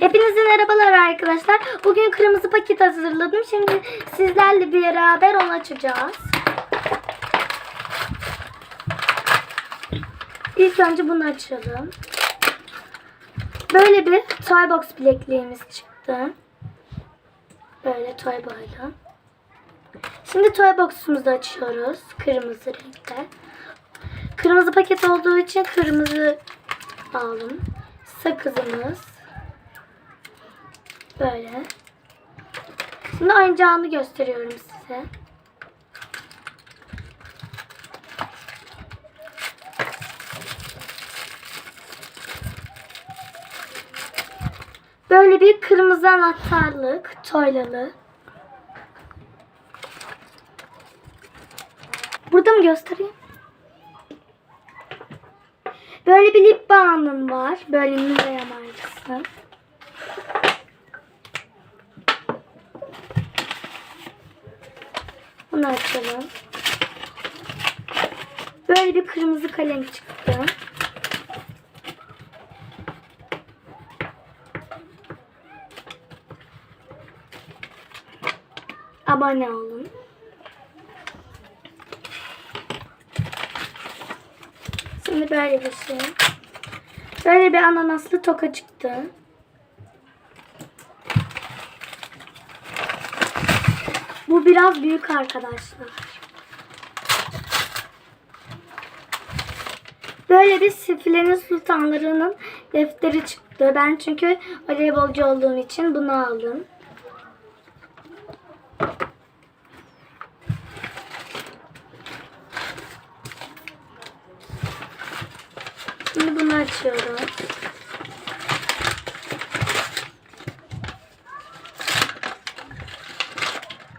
Hepinize merhabalar arkadaşlar. Bugün kırmızı paket hazırladım. Şimdi sizlerle beraber onu açacağız. İlk önce bunu açalım. Böyle bir toy box bilekliğimiz çıktı. Böyle toy boyla. Şimdi toy box'umuzu açıyoruz. Kırmızı renkte. Kırmızı paket olduğu için kırmızı aldım. Sakızımız. Böyle. Şimdi oyuncağını gösteriyorum size. Böyle bir kırmızı anahtarlık, toylalı. Burada mı göstereyim? Böyle bir lip balmım var. Böyle Nivea markası. Bunu açalım. Böyle bir kırmızı kalem çıktı. Abone olun. Şimdi böyle bir şey. Böyle bir ananaslı toka çıktı. Bu biraz büyük arkadaşlar. Böyle bir Sifilenin Sultanları'nın defteri çıktı. Ben çünkü voleybolcu olduğum için bunu aldım. Şimdi bunu açıyorum.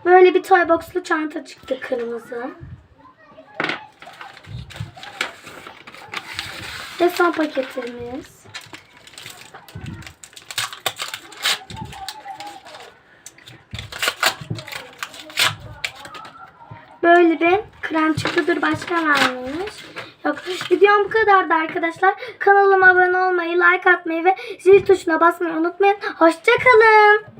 Böyle bir toy box'lu çanta çıktı kırmızı. Ve son paketimiz. Böyle bir krem çıktı. Dur başka varmış. Yok. Videom bu kadardı arkadaşlar. Kanalıma abone olmayı, like atmayı ve zil tuşuna basmayı unutmayın. Hoşçakalın.